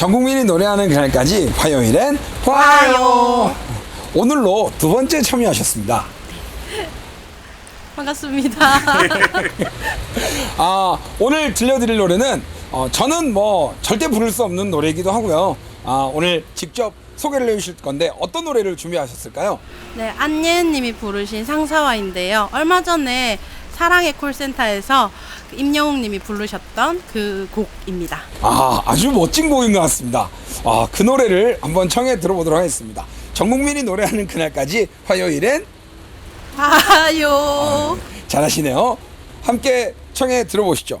전 국민이 노래하는 그날까지 화요일엔 화요. 오늘로 두 번째 참여하셨습니다. 반갑습니다. 아, 오늘 들려드릴 노래는 어, 저는 뭐 절대 부를 수 없는 노래이기도 하고요. 아, 오늘 직접 소개를 해주실 건데 어떤 노래를 준비하셨을까요? 네, 안예은님이 부르신 상사화인데요. 얼마 전에 사랑의 콜센터에서 그 임영웅 님이 부르셨던 그 곡입니다. 아, 아주 멋진 곡인 것 같습니다. 아, 그 노래를 한번 청해 들어보도록 하겠습니다. 전 국민이 노래하는 그날까지 화요일엔 아요. 잘하시네요. 함께 청해 들어보시죠.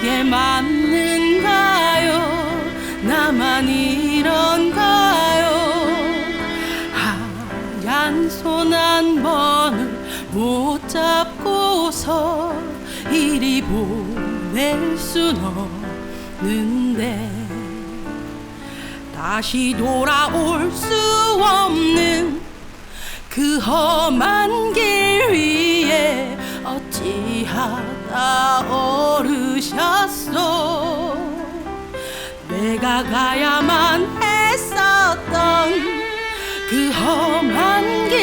이게 맞는가요? 나만 이런가요? 하얀 손 한 번을 못 잡고서 이리 보낼 순 없는데 다시 돌아올 수 없는 그 험한 길 위에 어찌하다 오르셨소. 내가 가야만 했었던 그 험한 길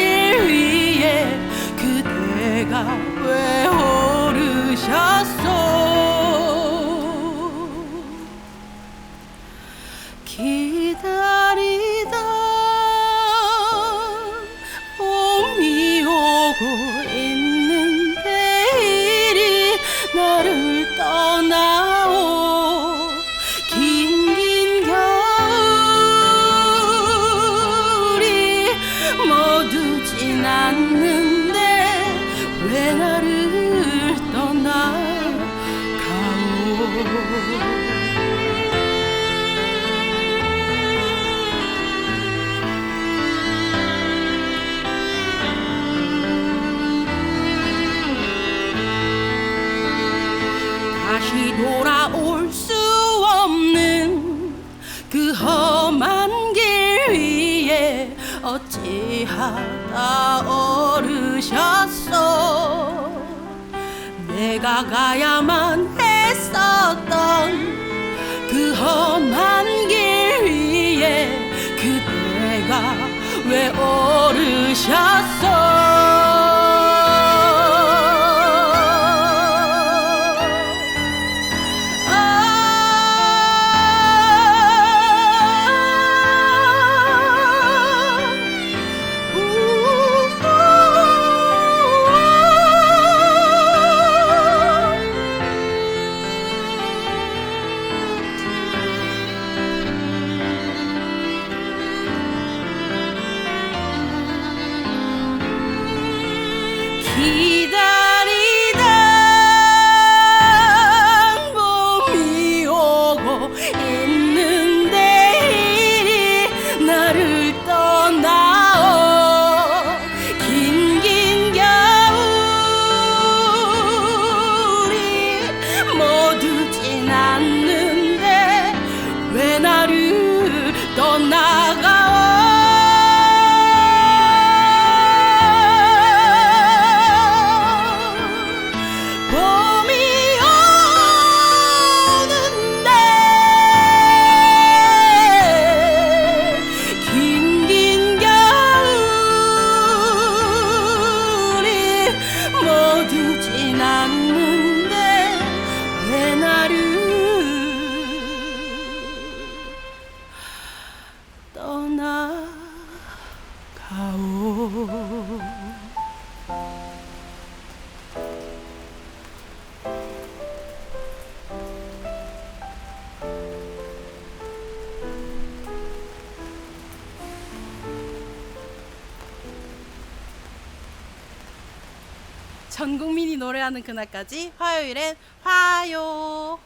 위에 그대가 왜 오르셨소. 기다리던 봄이 오고 지났는데 왜 나를 떠나가오? 다시 돌아 하다 오르셨소. 내가 가야만 했었 기다리다 봄이 오고 있는데 나를 떠나 긴긴 겨울이 모두 지났는데 왜 나를 떠나가? 전 국민이 노래하는 그날까지 화요일엔 화요.